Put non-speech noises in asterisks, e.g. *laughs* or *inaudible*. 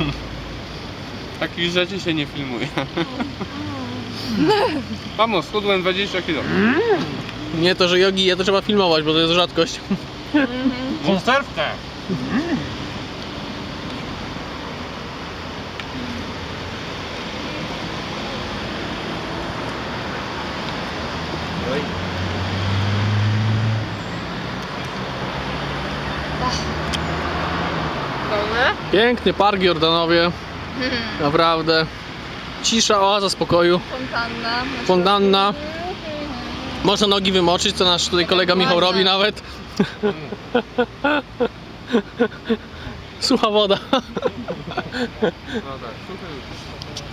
*laughs* takich rzeczy się nie filmuje. *laughs* Mamo, schudłem 20 kg. Nie to, że jogi je, to trzeba filmować, bo to jest rzadkość. Konserwkę! Piękny park Jordanowie. Naprawdę. Cisza, oaza spokoju. Fontanna. Fontanna. Można nogi wymoczyć, co nasz tutaj kolega Michał robi nawet. Sucha woda. No tak, słuchaj.